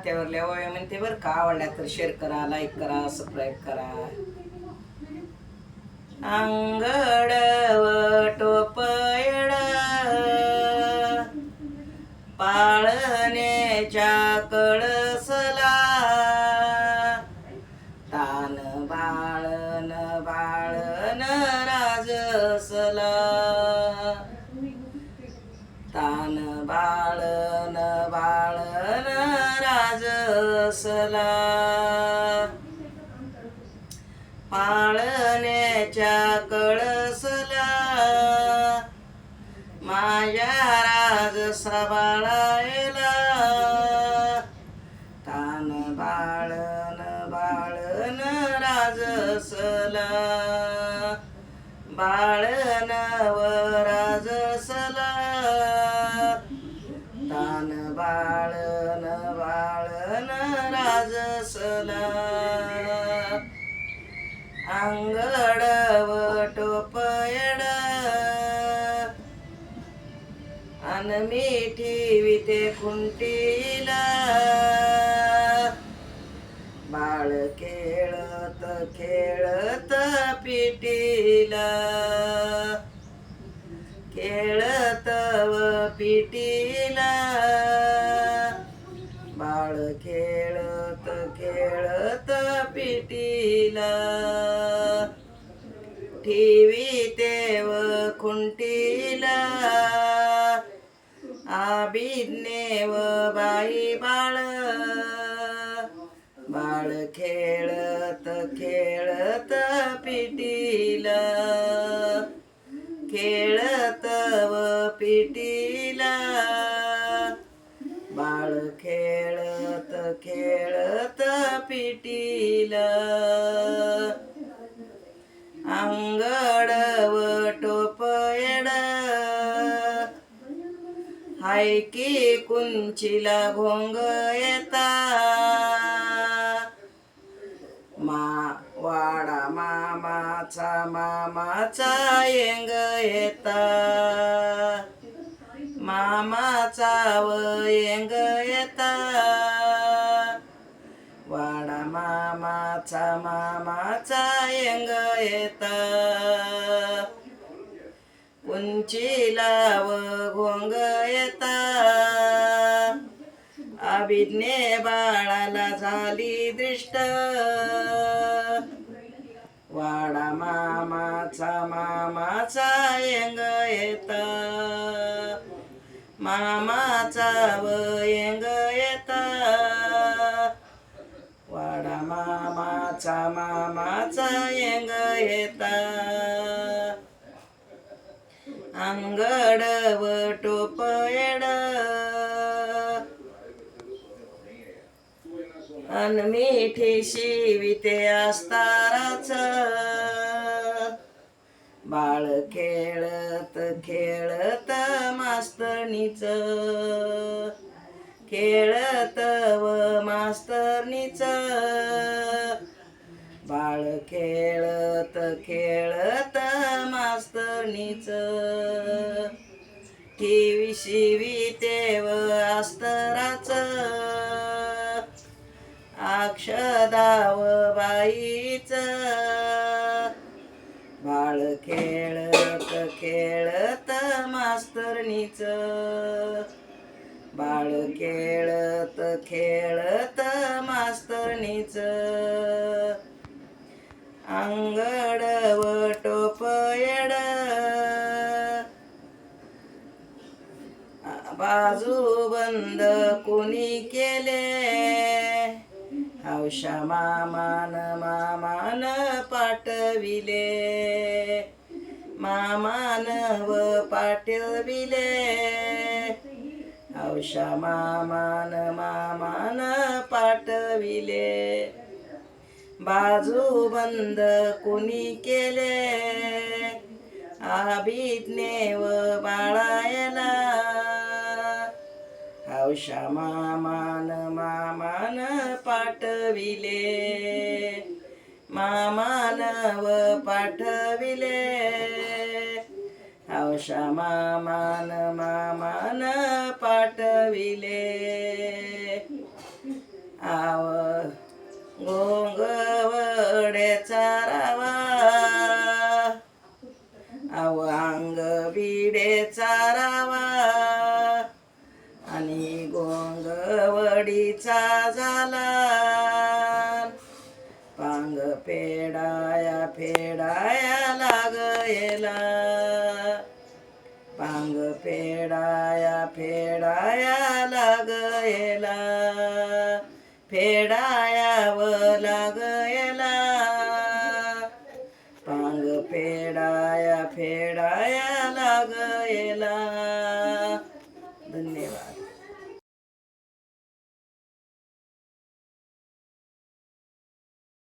नात्यावरल्या ओव्या म्हणते बरं का आवडला तर शेअर करा लाईक करा सबस्क्राईब करा. अंगड टोपयड पाळण्याच्या कळसला. तान बाळन बाळन राजसला. कळसला पाळण्याच्या कळसला. माझ्या राज सबाळायला तान बाळन बाळन राजसला. बाळन वरा अंगड व टोपयड अन मिठी विते खुंटीला. बाळ खेळत खेळत पिटीला. खेळत व पिटीला. बाळ खेळत खेळत पिटीला. ठेवितेव खुंटीला. आबिज्ञेव बाई बाळ. बाळ खेळत खेळत पिटीला. खेळत व पिटीला. बाळ खेळत खेळत पिटीला. हाय की कुंचीला घोंग येता. मा वाडा मामाचा मामाचा येंग येता. मामाचा व येंग येता. वाडा मामाचा मामाचा येंग येता. उंची लाव घोंग येता. अभिज्ञे बाळाला झाली दृष्ट. वाडा मामाचा मामाचा यंग येता. मामाचा व येता. वाडा मामाचा मामाचा यंग येता. अंगड व टोपयड अनमिठी शिविते असताराच बाळ खेळत खेळत मास्तरणीच खेळत व मास्तरणीच बाळ खेळत खेळत मास्तरणीच ठेवी शिवी तेव अस्तराच. अक्षदाव बाईच. बाळ खेळत खेळत मास्तरणीच बाळ खेळत खेळत मास्तरणीच बाजू बंद कोणी केले? हौशा मामान मामान पाठविले. मामान व पाठविले. हौशा मामान मामान पाठविले. बाजू बंद कुणी केले? आभिज्ञे व बाळायला हौशा मामान मामान पाठविले. मामान व पाठविले हौशा मामान मामान पाठविले. आव गोंगवडे चारावा. आव अंग बिडे चारावा तिचा झाला. पांग फेडाया फेडाया लागेला पांग फेडाया फेडाया लागेला फेडाया व लागेला पांग फेडाया फेडाया लागेला